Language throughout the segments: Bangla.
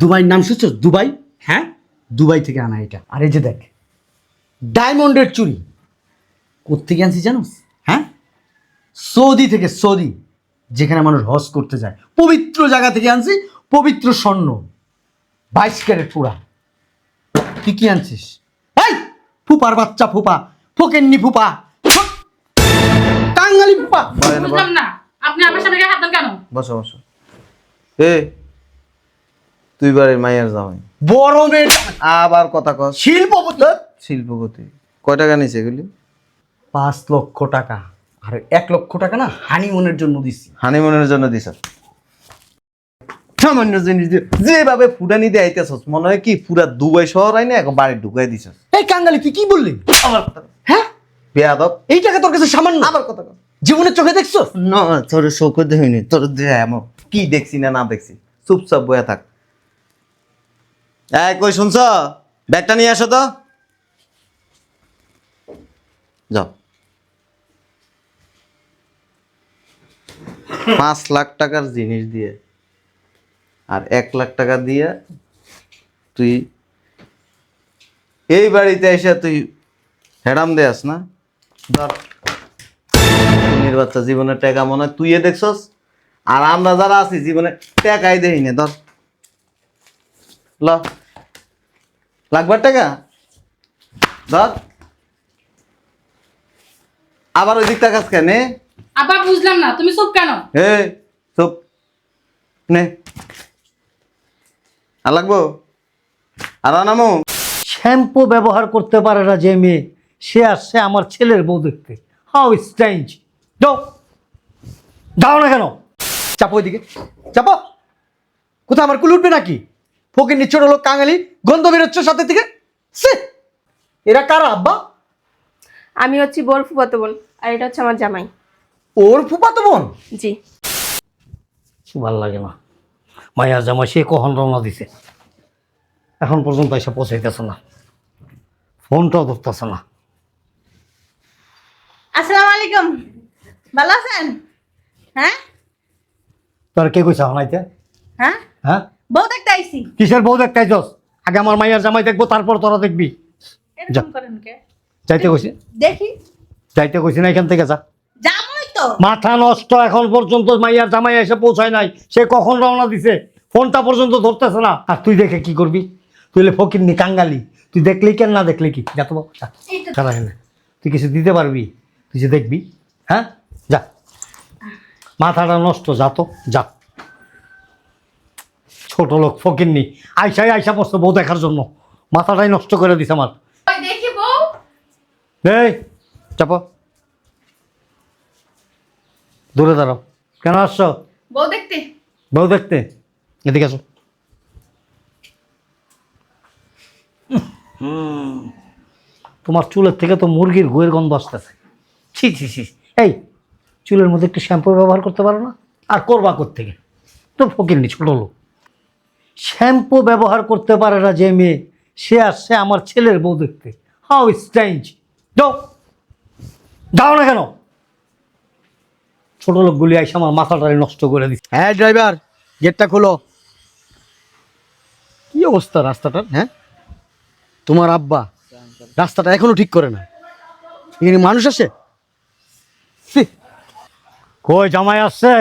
দুবাইয়ের নাম শুনছো? দুবাই? হ্যাঁ? দুবাই থেকে আনা এটা। আর এই যে দেখ ডায়মন্ডের চুরি। কোথেকে আনছি জানোস? হ্যাঁ? সৌদি থেকে সৌদি যেখানে মানুষ হজ করতে যায়। পবিত্র জায়গা থেকে আনছি পবিত্র স্বর্ণ। বাইশ ক্যারেট পুরা। তুই কি আনছিস? এই ফুপার বাচ্চা ফুপা ফোকেননি ফুপা! টাঙ্গালি ফুপা। বুঝলাম না। আপনি আমার সামনে হাত দেন কেন? বসো বসো। এ তুই বাড়ির মাইয়ার জামাই। বড় মেয়ে আবার কথা কস। শিল্পপতি? শিল্পপতি। কয় টাকা নিছে এগুলি? পাঁচ লক্ষ টাকা। আর এক লক্ষ টাকা না হানিমুনের জন্য দিছি। হানিমুনের জন্য দিছ। সামান্য জিনিস দিয়ে যেভাবে ফুটানি দিয়ে আইতেছস মনে হয় কি পুরা দুবাই শহর আইনে এখন বাড়ি ঢুকাই দিছস। এই কাঙ্গালি তুই কি বললি? আমার কথা। হ্যাঁ? বেয়াদব। এই টাকা তোর কাছে সামান্য? আবার কথা কস। জীবনের চোখে দেখছ না তোর শোক দেখিনি তোর এমন। কি দেখছি না না দেখছি? চুপচাপ বয়ে থাক। কই শুনছ? ব্যাগটা নিয়ে আসো তো। যাও। পাঁচ লাখ টাকার জিনিস দিয়ে আর এক লাখ টাকা দিয়ে তুই এই বাড়িতে এসে তুই হেডাম দেয়াস না? ধর। বাচ্চা জীবনের টাকা মনে হয় তুইয়ে দেখছস? আর আমরা যারা আছি, জীবনে টাকাই দেই ধর। ল। লাগবার টাকা? ধর। আবার ওই দিকটা কাজ কেন? আবার বুঝলাম না তুমি চুপ কেন? হে চুপ। নে। আর লাগবো? আর আনামো? শ্যাম্পু ব্যবহার করতে পারে না যে মেয়ে সে আসছে আমার ছেলের বউ দেখতে। হাউ স্ট্রেঞ্জ যাও। যাও না কেন। চাপো ওইদিকে। চাপো। কোথাও আমার কুল উঠবে নাকি? ফকির নিচ্ছোট হলো কাঙালি গন্ধ বেরোচ্ছে সাথে থেকে। সে এরা কারা আব্বা? আমি হচ্ছি বোর ফুফাতো বোন আর এটা হচ্ছে আমার জামাই। ওর ফুপাতো বোন? জি। ভালো লাগে না। মায়ার জামা সে কখন রওনা দিছে? এখন পর্যন্ত এসে পৌঁছাইতেছে না। ফোনটাও ধরতেছে না। আসসালামু আলাইকুম। ভালো আছেন? হ্যাঁ? তোর কে কইছে হনাইতে হ্যাঁ? হ্যাঁ? বউ দেখতে আইছি। কিসের বউ দেখতে আইছস? আগে আমার মাইয়ার জামাই দেখব তারপর তোরা দেখবি। এরকম করেন কে? যাইতে কইছি। দেখি। যাইতে কইছি না এখান থেকে যা। জামই তো। মাথা নষ্ট এখন পর্যন্ত মাইয়ার জামাই এসে পৌঁছায় নাই। সে কখন রওনা দিছে? ফোনটা পর্যন্ত ধরতেছে না। আর তুই দেখে কি করবি? তুই হলে ফকির নি কাঙ্গালি। তুই দেখলি কেন না দেখলি কি? যা তো যা। ছাড়া তুই কিছু দিতে পারবি? তুই যে দেখবি হ্যাঁ? যা। মাথাটা নষ্ট যা তো যা। ছোট লোক ফকির নি আইসাই আইসা পড়ছে বউ দেখার জন্য। মাথাটাই নষ্ট করে দিছে আমার। ওই দেখি বউ। এই চাপো। দূরে দাঁড়াও। কেন আসছো? বউ দেখতে। বউ দেখতে। এদিকে আসো। তোমার চুলের থেকে তো মুরগির গোয়ের গন্ধ আসতেছে। ছি ছি ছি এই চুলের মধ্যে একটু শ্যাম্পু ব্যবহার করতে পারো না? আর করবা থেকে তো ফকিরনি ছোট লোক। শ্যাম্পু ব্যবহার করতে পারে না যে মেয়ে। সে আসছে আমার ছেলের বউ দেখতে। হাউ স্ট্রেঞ্জ যাও। যাও না কেন? ছোট লোকগুলি আইসে আমার মাথাটারে নষ্ট করে দিচ্ছে। হ্যাঁ ড্রাইভার গেটটা খোলো। কি অবস্থা রাস্তাটার? হ্যাঁ? তোমার আব্বা রাস্তাটা এখনও ঠিক করে না। এখানে মানুষ আসে ছি। কই জামাই আসছে?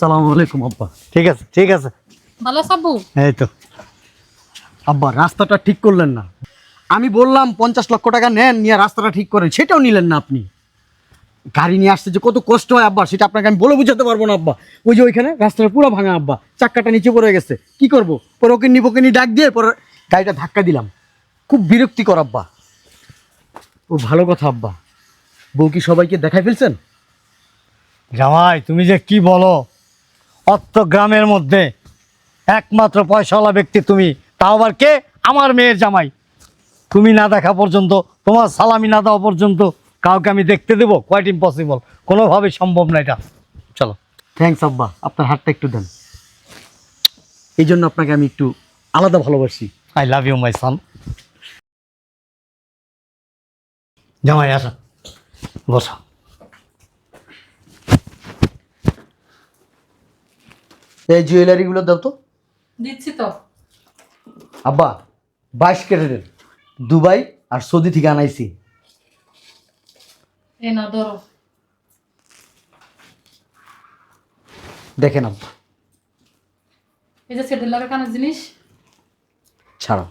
সালাম আলাইকুম আব্বা। ঠিক আছে ঠিক আছে। ভালো সাব্বু এই তো। আব্বা রাস্তাটা ঠিক করলেন না। আমি বললাম পঞ্চাশ লক্ষ টাকা নেন নিয়ে রাস্তাটা ঠিক করেন। সেটাও নিলেন না আপনি। গাড়ি নিয়ে আসতে যে কত কষ্ট হয় আব্বা। সেটা আপনাকে আমি বলে বুঝাতে পারব না আব্বা। ওই যে ওইখানে রাস্তাটা পুরো ভাঙা আব্বা। চাক্কাটা নিচে পড়ে গেছে। কি করব? পরে ওকে নিবো নি ডাক দিয়ে পরে গাড়িটা ধাক্কা দিলাম। খুব বিরক্তিকর আব্বা। ও ভালো কথা আব্বা। বউ কি সবাইকে দেখাই ফেলছেন? জামাই তুমি যে কি বলো? অত্র গ্রামের মধ্যে একমাত্র পয়সাওয়ালা ব্যক্তি তুমি। তাও আবার কে? আমার মেয়ের জামাই। তুমি না দেখা পর্যন্ত তোমার সালামি না দেওয়া পর্যন্ত কাউকে আমি দেখতে দেবো? কোয়াইট ইম্পসিবল কোনোভাবেই সম্ভব না এটা। চলো। থ্যাংকস আব্বা। আপনার হাতটা একটু দেন। এই জন্য আপনাকে আমি একটু আলাদা ভালোবাসি। আই লাভ ইউ মাই সান জামাই আসা। বসো। এই জুয়েলারিগুলো দাও তো। দিচ্ছি তো। আব্বা বাইশ ক্যারেটের। দুবাই আর সৌদি থেকে আনাইছি। এই না ধরো। দেখেন আব্বা। এই যে সেটেল লাগা কানের জিনিস। ছাড়ো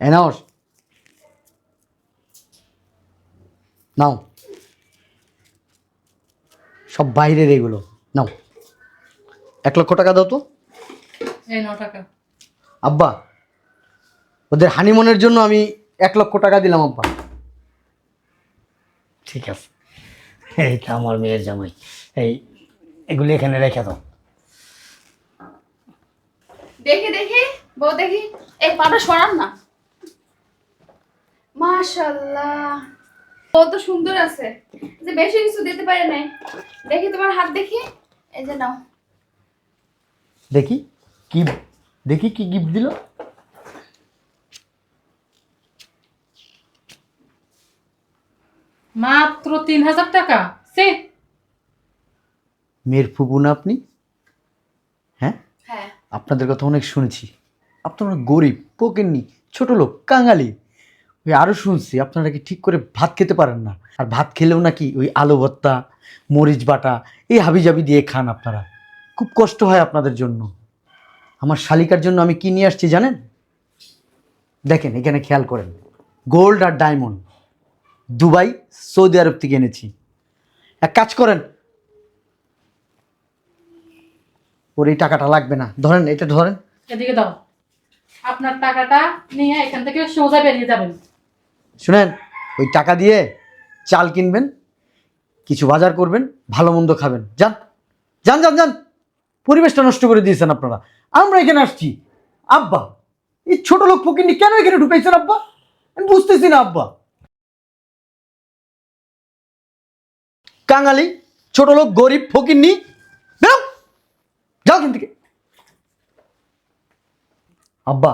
এনাওস নাও। সব বাইরের এগুলো। নাও। এক লক্ষ টাকা দাও তো। টাকা। আব্বা ওদের হানিমুনের জন্য আমি এক লক্ষ টাকা দিলাম আব্বা। ঠিক আছে। এইটা আমার মেয়ের জামাই। এই এগুলি এখানে রেখে দাও। দেখি দেখি বউ দেখি। এই পাটা সরান না। মাশাল্লাহ বউ তো সুন্দর আছে। যে বেশি কিছু দিতে পারে নাই। দেখি তোমার হাত দেখি। এই যে নাও। দেখি কি দেখি কি গিফট দিল। মাত্র তিন হাজার টাকা সে। মেয়ের ফুপু না আপনি? হ্যাঁ? হ্যাঁ। আপনাদের কথা অনেক শুনেছি। আপনারা গরিব পোকেননি ছোট লোক কাঙালি। ওই আরও শুনছি, আপনারা কি ঠিক করে ভাত খেতে পারেন না? আর ভাত খেলেও নাকি ওই আলু ভর্তা, মরিচ বাটা, এই হাবিজাবি দিয়ে খান আপনারা। খুব কষ্ট হয় আপনাদের জন্য। আমার শালিকার জন্য আমি কি নিয়ে আসছি জানেন? দেখেন, এখানে খেয়াল করেন। গোল্ড আর ডায়মন্ড। দুবাই, সৌদি আরব থেকে এনেছি। এক কাজ করেন। ওর এই টাকাটা লাগবে না। ধরেন, এটা ধরেন। এদিকে দাও। আপনার টাকাটা নিয়ে এখান থেকে সোজা বেরিয়ে যাবেন। শুনেন, ওই টাকা দিয়ে চাল কিনবেন, কিছু বাজার করবেন, ভালো মন্দ খাবেন। যান যান যান যান। পরিবেশটা নষ্ট করে দিয়েছেন আপনারা। আমরা এখানে আসছি। আব্বা, এই ছোট লোক ফকিরনি কেন এখানে ঢুকাইছেন আব্বা? আমি বুঝতেছি না, আব্বা। কাঙালি, ছোট লোক, গরিব ফকিরনি, বেরো। যাও এখান থেকে। আব্বা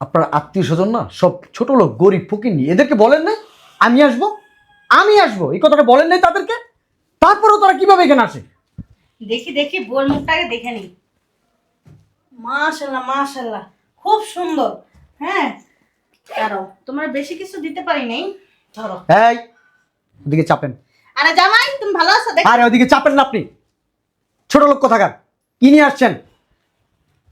আপনার আত্মীয় স্বজন না সব ছোট লোক গরিব ফকির নিয়ে এদেরকে বলেন না আমি আসব আমি আসব। এই কথাটা বলেন নাই তাদেরকে? তারপরেও তারা কীভাবে এখানে আসে? দেখি দেখি বোর মুখটাকে দেখে নি মাশাল্লাহ মাশাল্লাহ খুব সুন্দর। হ্যাঁ? কারও তোমার বেশি কিছু দিতে পারি নাই। ধরো। এই ওদিকে চাপেন। আরে জামাই তুমি ভালো আছো? দেখ। আরে ওদিকে চাপেন না আপনি। ছোট লোক কোথাকার? কি নিয়ে আসছেন?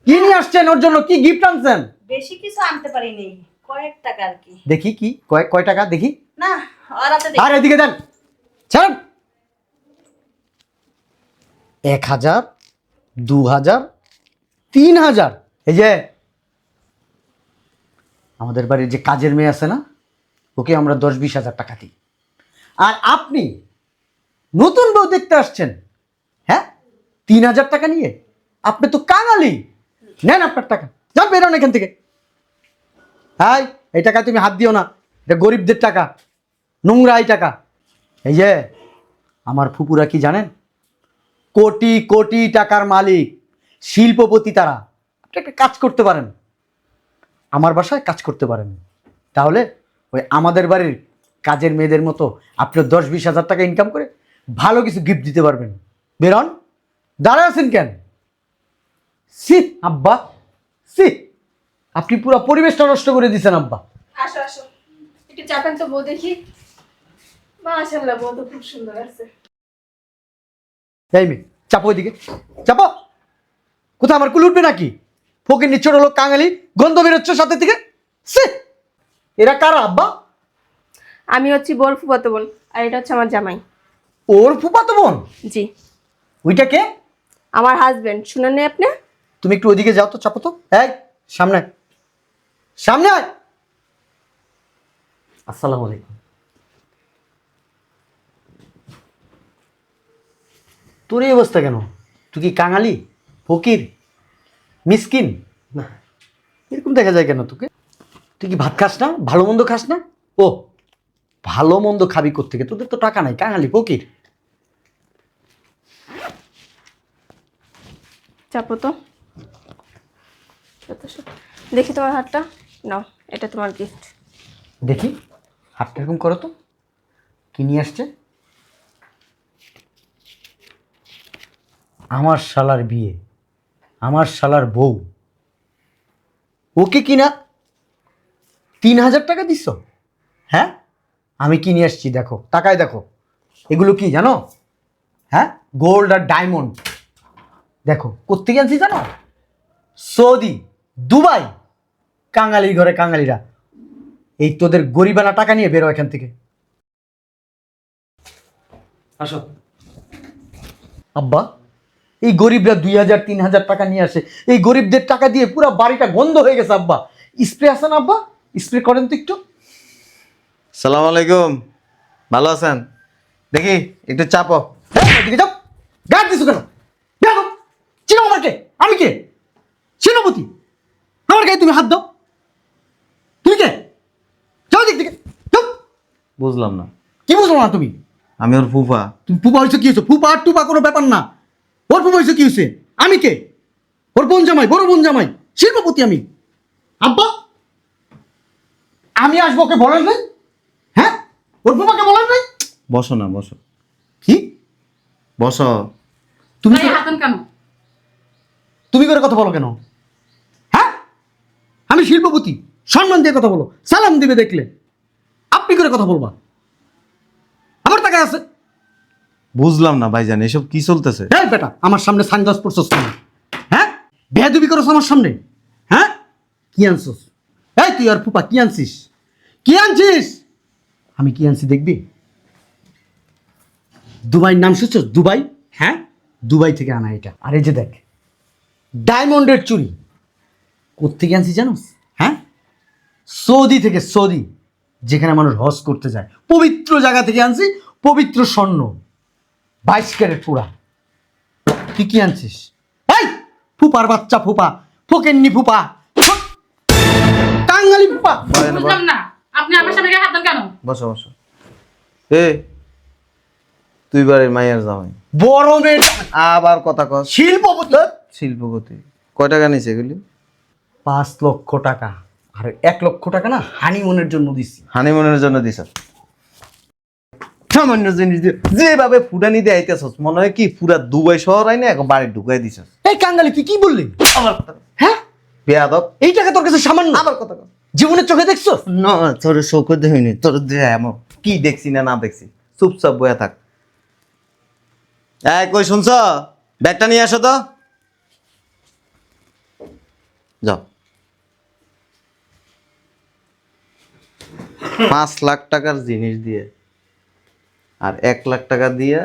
কি নিয়ে আসছেন? ওর জন্য কি গিফট আনছেন? বেশি কিছু আনতে পারি নাই কয়েক টাকা আর কি। দেখি কি? কয় কয় টাকা? দেখি। না আর আর এদিকে দেন। ছাড়েন। এক হাজার দু হাজার তিন হাজার। এই যে আমাদের বাড়ির যে কাজের মেয়ে আছে না ওকে আমরা দশ বিশ হাজার টাকা দিই। আর আপনি নতুন বউ দেখতে আসছেন হ্যাঁ? তিন হাজার টাকা নিয়ে। আপনি তো কাঙালি। নেন আপনার টাকা। যান বেরোন এখান থেকে। হাই, এই টাকা তুমি হাত দিও না। এটা গরিবদের টাকা, নোংরা এই টাকা। এই যে, আমার ফুপুরা কি জানেন? কোটি কোটি টাকার মালিক, শিল্পপতি তারা। আপনি একটা কাজ করতে পারেন। আমার বাসায় কাজ করতে পারেন। তাহলে ওই আমাদের বাড়ির কাজের মেয়েদের মতো আপনি দশ বিশ হাজার টাকা ইনকাম করে ভালো কিছু গিফট দিতে পারবেন। বেরন। দাঁড়ায় আছেন কেন? সি আব্বা। সি আপনি পুরো পরিবেশটা নষ্ট করে দিয়েছেন আব্বা। আসো আসো। একটু চাপেন তো বউ দেখি। মাশাল্লাহ বউ তো খুব সুন্দর আছে। এই মেয়ে চাপো ওইদিকে। চাপো। কোথায় আমার কুল উঠবে নাকি? ফকির নিচ্ছোট লোক কাঙালি গন্ধ বেরোচ্ছে সাথে থেকে। সে এরা কারা আব্বা? আমি হচ্ছি বোর ফুফাতো বোন আর এটা হচ্ছে আমার জামাই। ওর ফুপাতো বোন? জি। ওইটা কে? আমার হাজবেন্ড শুনেন নি আপনি? তুমি একটু ওইদিকে যাও তো চাপো তো। এই সামনে সামনে আয়। আসসালামু আলাইকুম। তোর এই অবস্থা কেন? তুই কি কাঙালি? ফকির? মিসকিন? না। এরকম দেখা যায় কেন তোকে? তুই কি ভাত খাস না? ভালো মন্দ খাস না? ও ভালো মন্দ খাবি কোত্থেকে? তোদের তো টাকা নাই কাঙালি ফকির। চাপো তো। দেখি তোমার হাতটা। নাও, এটা তোমার গিফট দেখি, হাতটা এরকম করো তো। কি নিয়ে আসছে? আমার শালার বিয়ে, আমার শালার বউ। ওকে কিনা তিন হাজার টাকা দিছ হ্যাঁ? আমি কিনে আসছি? দেখো টাকায় দেখো। এগুলো কি জানো? হ্যাঁ? গোল্ড আর ডায়মন্ড। দেখো কোথেকে আনছি জানো? সৌদি। দুবাই কাঙালির ঘরে কাঙালিরা। এই তোদের গরিবানা টাকা নিয়ে বেরো এখান থেকে। আসো। আব্বা এই গরিবরা দুই হাজার তিন হাজার টাকা নিয়ে আসে। এই গরিবদের টাকা দিয়ে পুরো বাড়িটা গন্ধ হয়ে গেছে আব্বা। স্প্রে আছে না আব্বা? স্প্রে করেন তো একটু। সালাম আলাইকুম। ভালো আছেন? দেখি একটু চাপো। হ্যাঁ যাও। গাছ দিছো কেন? দেখো চিনো আমাকে। আমি কে? সেনাপতি। আমার গায়ে তুমি হাত দাও। তুমি কে? যাও দিক থেকে। যাও। বুঝলাম না। কি বুঝলো না তুমি? আমি ওর ফুফা। তুমি ফুপা হয়েছে কি হয়েছে? ফুপা আর টুপা কোনো ব্যাপার না। ওর ফুপা হয়েছে কি হয়েছে? আমি কে? ওর বোন জামাই বড় বোন জামাই শিল্পপতি আমি। আব্বা! আমি আসব ওকে বলেন নাই? হ্যাঁ? ওর ফুপাকে বলেন নাই? বসো না বসো। কি? বসো। তুমি কেন? তুমি করে কথা বলো কেন? আমি শিল্পপতি। সম্মান দিয়ে কথা বলো সালাম দিবে দেখলে। আপনি করে কথা বলবা। আমার টাকা আছে। বুঝলাম না ভাইজান এসব কি চলতেছে? হ্যাঁ বেটা আমার সামনে সানগ্লাস পরছস তুমি হ্যাঁ? বেহাদুবি করছ আমার সামনে? হ্যাঁ? কি আনছস? এই তুই আর ফুপা কি আনছিস? কি আনছিস? আমি কি আনছি দেখবি? দুবাইয়ের নাম শুনছস? দুবাই? হ্যাঁ? দুবাই থেকে আনা এটা। আর এই যে দেখ ডায়মন্ডের চুরি কোথেকে আনছি জানোস? হ্যাঁ? সৌদি থেকে সৌদি যেখানে মানুষ হজ করতে যায়। পবিত্র জায়গা থেকে আনছি পবিত্র স্বর্ণ। বাইশ ক্যারেট পুরা তুই কি আনছিস? এই ফুপার বাচ্চা ফুপা ফোকেননি ফুপা! কাঙ্গালি ফুপা। বুঝলাম না আপনি আমার সামনে গায়ে হাতান কেন? বসো বসো। এ তুই বাড়ির মাইয়ার জামাই। বড় মেয়ে। আবার কথা কস। শিল্পপতি। শিল্পপতি। কয় টাকা নিছে এগুলি? পাঁচ লক্ষ টাকা। আর এক লক্ষ টাকা না হানিমুনের জন্য দিছি। হানিমুনের জন্য দিছ? সামান্য জিনিস দিয়ে যেভাবে ফুটানি দিয়ে আইতেছস মনে হয় কি পুরা দুবাই শহর আইনে এখন বাড়ি ঢুকাই দিছস। এই কাঙ্গালি তুই কি বললি? আমার কথা হ্যাঁ? বেয়াদব। এই টাকা তোর কাছে সামান্য। আমার কথা জীবনের চোখে দেখছ না তোর শোক দেখিনি তোর দেহ এমন। কি দেখছি না না দেখছি? চুপচাপ বয়ে থাক। এই কই শুনছ? ব্যাগটা নিয়ে আসো তো। যাও। পাঁচ লাখ টাকার জিনিস দিয়ে। আর এক লাখ টাকা দিয়ে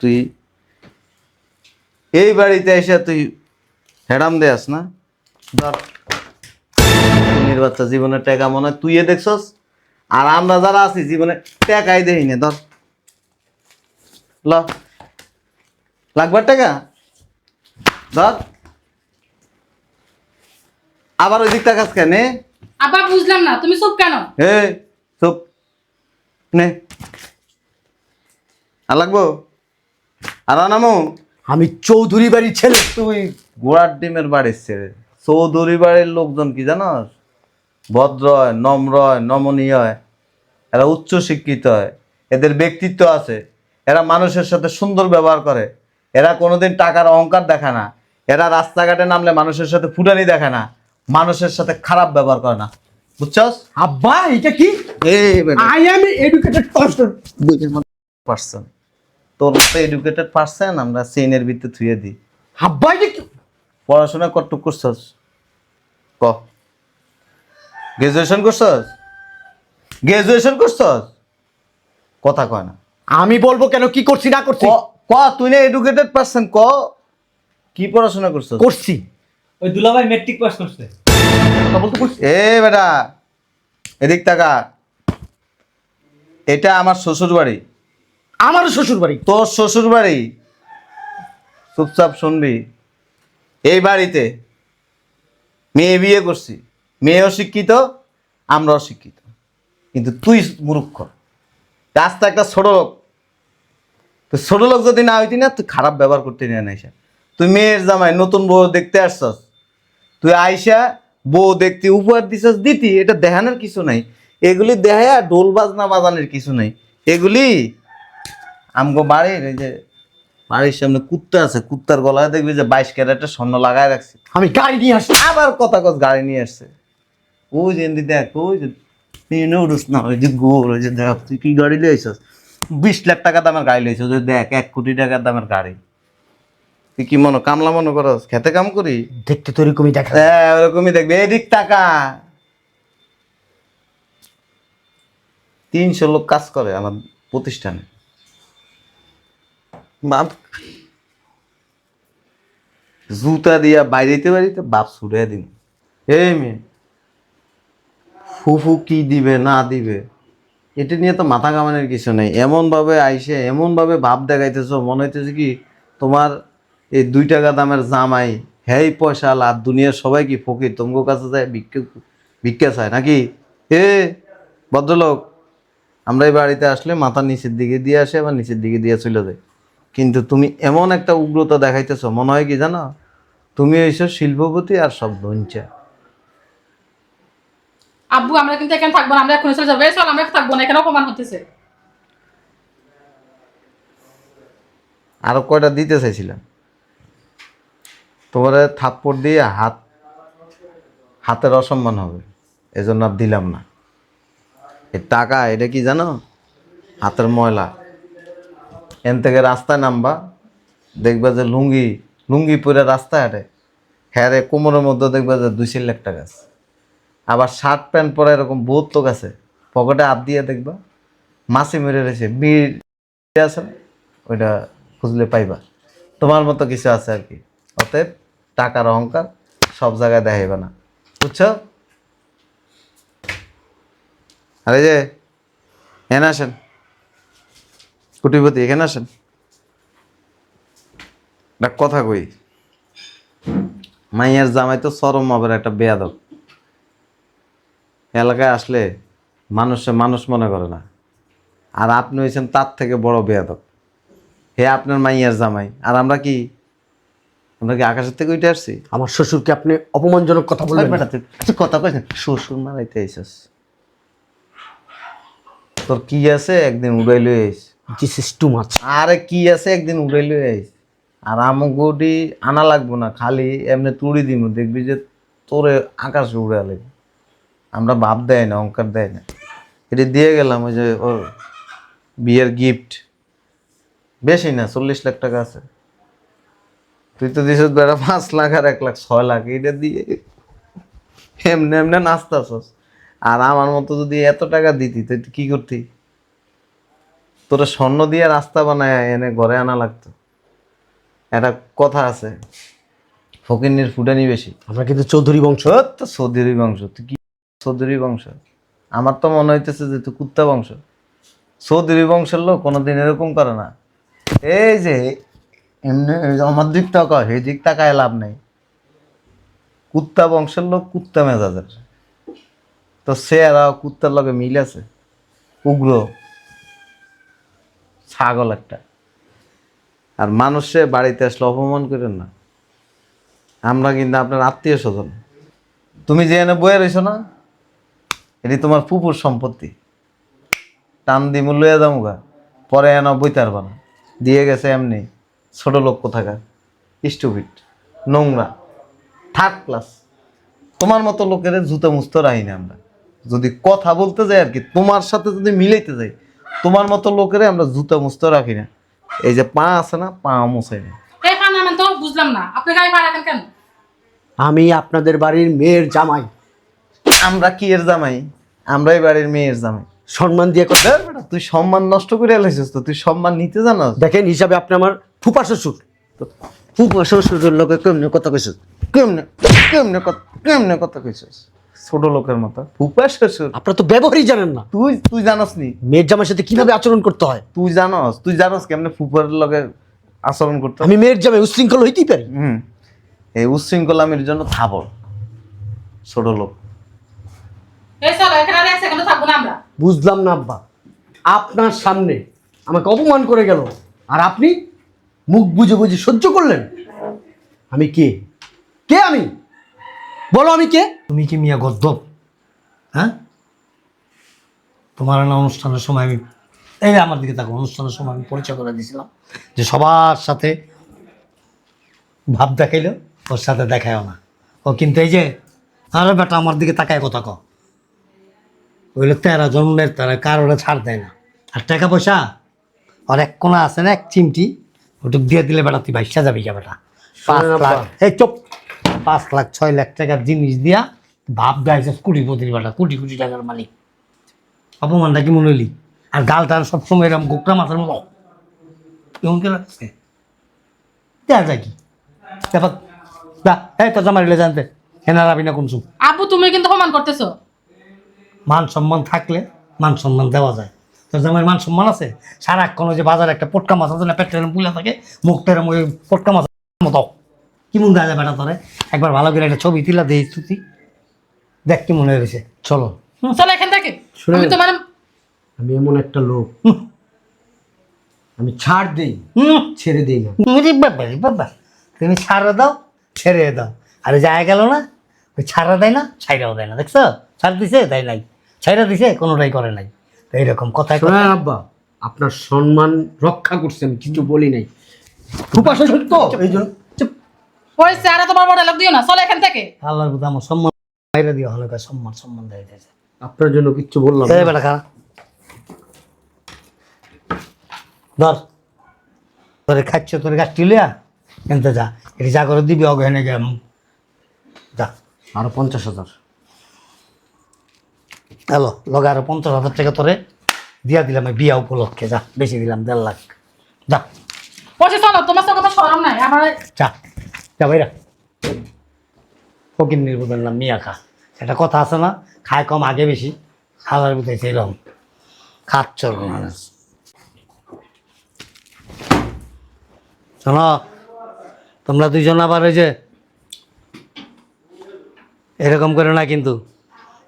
তুই এই বাড়িতে এসে তুই হেডাম দেয়াস না? ধর বাচ্চা জীবনের টাকা মনে হয়। তুই দেখছস? আর আমরা যারা আছি, জীবনে টাকাই দেই না ধর, ল। লাগবার টাকা? ধর। আবার ওই দিক টাকাস কেন আবার বুঝলাম না। তুমি চুপ কেন? হে চুপ। নে। আর লাগবো? আর আমি চৌধুরী বাড়ির ছেলে। তুই গোড়ার ডিমের বাড়ির ছেড়ে চৌধুরী বাড়ির লোকজন কি জানোস? ভদ্র হয় নম্র হয় নমনীয় হয়। এরা উচ্চ শিক্ষিত হয়। এদের ব্যক্তিত্ব আছে। এরা মানুষের সাথে সুন্দর ব্যবহার করে। এরা কোনোদিন টাকার অহংকার দেখায় না। এরা রাস্তাঘাটে নামলে মানুষের সাথে ফুটানি দেখায় না। মানুষের সাথে খারাপ ব্যবহার করে না। বুঝছস? আব্বা এটা কি? I am educated person person তোর মতো এডুকেটেড পার্সন আমরা ভিতরে থুয়ে দিই। আব্বা এটা কি? পড়াশোনা কতটুকু করছস? ক। গ্রাজুয়েশন করছস? গ্রাজুয়েশন করছস? কথা কয় না। আমি বলব কেন কি করছি না করছি? ক ক তুই না এডুকেটেড পার্সন ক। কি পড়াশোনা করছস? করছি। ওই দুলাভাই মেট্রিক পাস করছে। এ বেটা এদিক টাকা এটা আমার শ্বশুর বাড়ি আমারও শ্বশুর বাড়ি তোর শ্বশুর বাড়ি চুপচাপ শুনবি। এই বাড়িতে মেয়ে বিয়ে করছি। মেয়েও শিক্ষিত আমরাও শিক্ষিত। কিন্তু তুই মূর্খ। রাস্তা একটা ছোট লোক। তো ছোট লোক যদি না হইতি না তুই খারাপ ব্যবহার করতে নিয়ে না তুই মেয়ের জামাই নতুন বউ দেখতে আসছস। তুই আইসা বউ দেখতে উপহার দিছস দিতি এটা দেখানোর কিছু নাই। এগুলি দেখায়া ঢোল বাজনা বাজানোর কিছু নাই। এগুলি আমগো বাড়ির এই যে বাড়ির সামনে কুত্তা আছে কুত্তার গলায় দেখবি যে বাইশ ক্যারেটের স্বর্ণ লাগায় রাখছে। আমি গাড়ি নিয়ে আসছি। আবার কথা কস গাড়ি নিয়ে আসছে। ওই যে এমনি দেখ ওই যে উঠুস না ওই যে গোর ওই যে দেখ তুই কি গাড়ি লিয়েছিস বিশ লাখ টাকা দামের গাড়ি লিয়েছিস ওই দেখ এক কোটি টাকার দামের গাড়ি। তুই কি মনে কামলা মনে করস? খেতে কাম করি? দেখতে তো এরকমই দেখা হ্যাঁ ওরকমই দেখবে। এদিক টাকা তিনশো লোক কাজ করে আমার প্রতিষ্ঠানে। বাপ। জুতা দিয়া বাইরেতে বাড়িতে বাপ ছুড়ে দিন। এই মেয়ে। ফুফু কি দিবে না দিবে? এটা নিয়ে তো মাথা কামানোর কিছু নেই। এমনভাবে আইসে এমনভাবে ভাব দেখাইতেছো মনে হইতেছে কি তোমার এই দুই টাকা দামের জামাই হেই পয়সা লাভ দুনিয়ার সবাই কি ফকির? তোমার কাছে যায় ভিক্ষা ভিক্ষা চায় নাকি? এ ভদ্রলোক আমরা এই বাড়িতে আসলে মাথা নিচের দিকে দিয়ে আসে আবার নিচের দিকে দিয়ে চলে যায়। কিন্তু তুমি এমন একটা উগ্রতা দেখাইতেছো মনে হয় কি জানো? তুমি হইছো শিল্পপতি আর সব ধনচা। আব্বু আমরা কিন্তু এখানে থাকব না আমরা এখন চলে যাব। চল আমরা থাকব না এখানে অপমান হতেছে আরও কয়টা দিতে চাইছিলাম? তোমার থাপ্পড় দিয়ে হাত, হাতের অসম্মান হবে। এজন্য আর দিলাম না। এই টাকা, এটা কি জানো? হাতের ময়লা। এন থেকে রাস্তায় নামবা, দেখবা যে লুঙ্গি লুঙ্গি পরে রাস্তায় হাঁটে। হ্যাঁ রে, কোমরের মধ্যে দেখবা যে দুই চার লাখ টাকা আছে। আবার শার্ট প্যান্ট পরে এরকম বহুত লোক আছে। পকেটে হাত দিয়ে দেখবা, মাছি মেরে রয়েছে বিড় আছে ওইটা খুঁজলে পাইবা। তোমার মতো কিছু আছে আর কি। অতএব টাকার অহংকার সব জায়গায় দেখাইবে না। বুঝছ? আরে যে, এখানে আসেন। কুটিপতি এখানে আসেন। একটা কথা কই, মাইয়ার জামাই তো চরম মাপের একটা বেয়াদব। এলাকায় আসলে মানুষে মানুষ মনে করে না। আর আপনি হয়েছেন তার থেকে বড় বেয়াদব। হে আপনার মাইয়ার জামাই। আর আমরা কি আমরা কি আকাশের থেকে উঠে আসছি? আমার শ্বশুরকে আপনি অপমানজনক কথা বলবেন না। কথা কইছেন শ্বশুর মারাইতে আইসস। তোর কি আছে? একদিন উড়াই লই আইস। দিস ইজ টু মাচ আরে কি আছে? একদিন উড়াই লই আইস। আর আমগুটি আনা লাগবো না খালি এমনি তুড়ি দিব দেখবি যে তোরে আকাশে উড়ালে আমরা ভাব দেয় না অঙ্কার দেয় না। এটা দিয়ে গেলাম ওই যে ওর বিয়ের গিফট বেশি না চল্লিশ লাখ টাকা আছে। তুই তো দিস বেড়া পাঁচ লাখ আর এক লাখ ছয় লাখ এটা দিয়ে এমনি এমনি নাচতাছস। আর আমার মতো যদি এত টাকা দিতি তুই কি করতি? তোরা স্বর্ণ দিয়ে রাস্তা বানায় এনে ঘরে আনা লাগতো। একটা কথা আছে ফকিন্নির ফুটানি বেশি। আমরা কিন্তু চৌধুরী বংশ। তো চৌধুরী বংশ তুই কি চৌধুরী বংশ? আমার তো মনে হইতেছে যে তুই কুত্তা বংশ। চৌধুরী বংশের লোক কোনোদিন এরকম করে না। এই যে এমনি আমার দিক তাকায় সেই দিক তাকায় লাভ নেই। কুত্তা বংশের লোক কুত্তা মেজাজের। তো সে আর কুত্তার লগে মিল আছে? উগ্র। ছাগল একটা। আর মানুষে বাড়িতে আসলে অপমান করেন না। আমরা কিন্তু আপনার আত্মীয় স্বজন। তুমি যে এনে বয়ে রয়েছো না, এটি তোমার পুপুর সম্পত্তি। টান দি মূল্য দামুগা পরে এনে বইতে পারবা না। দিয়ে গেছে এমনি। ছোট লোক কোথাকার? স্টুপিট নোংরা থার্ড ক্লাস তোমার মতো লোকের জুতো মুস্ত রাখি না আমরা। যদি কথা বলতে যাই আর কি তোমার সাথে যদি মিলাইতে যাই তোমার মতো লোকেরে আমরা জুতো মুস্ত রাখি না। এই যে পা আছে না পা মুছাই না। এই খান তো বুঝলাম না। আপনি গাড়ি ভাড়া রাখেন কেন? আমি আপনাদের বাড়ির মেয়ের জামাই। আমরা কি এর জামাই? আমরাই বাড়ির মেয়ের জামাই। সম্মান দিয়ে কথা তুই সম্মান নষ্ট করে এলাইছিস তো তুই সম্মান নিতে জানাস? দেখেন হিসাবে আপনি আমার ফুপা শ্বশুর। ফুপা শ্বশুরের লোকে কেমনি কথা কইছিস কেমনে কেমনে কথা কেমনে কথা কইছিস ছোট লোকের মতো। ফুপা শ্বশুর? আপনারা তো ব্যবহারই জানেন না। তুই তুই জানাস নি? মেয়ের জামাইয়ের সাথে কীভাবে আচরণ করতে হয়? তুই জানস তুই জানাস কেমনে ফুপার লগে আচরণ করতে হয়? আমি মেয়ের জামাই উশৃঙ্খল হইতেই পারি। হুম। এই উচ্ছৃঙ্খলামির জন্য থাবর ছোট লোক। আমরা। বুঝলাম না আব্বা। আপনার সামনে আমাকে অপমান করে গেল। আর আপনি? মুখ বুঝে বুঝে সহ্য করলেন? আমি কে? কে আমি? বলো আমি কে? তুমি কি মিয়া গদ্দপ? হ্যাঁ? তোমার না অনুষ্ঠানের সময় আমি এই আমার দিকে তাকে অনুষ্ঠানের সময় আমি পরিচয় করে দিয়েছিলাম যে সবার সাথে ভাব দেখাইলো, ওর সাথে দেখায়ও না। ও কিন্তু এই যে, আরে বেটা আমার দিকে তাকায় কথা ক ওইগুলো তেরা জন্মের তারা কারোরে ছাড় দেয় না। আর টাকা পয়সা? আর এক কোনা আছে না, এক চিমটি। ওটুক দিয়ে দিলে বেটা তুই বাইশা যাবি যা বেটা। পাঁচ লাখ। এই চুপ। পাঁচ লাখ ছয় লাখ টাকার জিনিস দিয়া ভাব গাইছে কোটি কোটি বেটা কোটি কোটি টাকার মালিক। অপমানটা কি মনে হইলি? আর গালটা সবসময় এরকম গোকরা মাথার মতো। কেমন কে লাগছে দেয়া যায় কি? ব্যাপার দা এই তো জামারিলে জানতে। হেনা রাবি না আব্বু তুমি কিন্তু অপমান করতেছো। মান সম্মান থাকলে মান সম্মান দেওয়া যায়। তোর জামাইয়ের মান সম্মান আছে? সারাক্ষণ ওই যে বাজারে একটা পটকা মাছ আছে না পেট্রোল পুলে থাকে মুখটা এরম ওই পটকা মাছ মতো। কি মন দেওয়া যায় বেটা তোরে? একবার ভালো করে একটা ছবি তুলা দিই তুই। দেখ কি মনে হয়েছে চলো। চলো এখান থেকে। আমি তোমার আমি এমন একটা লোক। হুম। আমি ছাড় দেই হুম। ছেড়ে দেই না। বাবা বাবা। তুমি ছাড়া দাও ছেড়ে দাও। আরে যায় গেল না। ওই ছাড়া দেয় না ছাইরাও দেয় না। দেখছ? ছাড় দিছে দেয় নাই। ছাইরা দিছে কোনোটাই করে নাই। এইরকম কথা শোনেন আব্বা আপনার সম্মান রক্ষা করছেন কিছু বলি নাই। সত্য এই জন্য তোমার বড় দিও না চলো এখান থেকে। আল্লাহর আমার সম্মান বাইরে হলে কয় সম্মান সম্মান দেয় আপনার জন্য কিচ্ছু বললাম এই বেটা খারাপ ধর। তোরে খাচ্ছ তোর গাছ টিলিয়া এনতে যা। এটি যা করে দিবি অগহেনে গে যা। আরও পঞ্চাশ হাজার। হ্যালো লগে আরও পঞ্চাশ হাজার টাকা তোরে দিয়া দিলাম বিয়া উপলক্ষে যা বেশি দিলাম দেড় লাখ। যা। বলছি চলো তোমার সঙ্গে আমার সরম নাই আমার যা যা ভাইরা ফকির নির্বোধের নাম মিয়া খা। একটা কথা আছে না খায় কম আগে বেশি। খাওয়ার ভিতরে সেইরকম খাচ্ছ মানুষ শোনো তোমরা দুইজন আবার ওই যে এরকম করে না কিন্তু।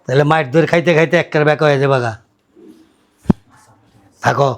তাহলে মায়ের ধরে খাইতে খাইতে একের ব্যাক হয়ে যাবে গা। থাকো।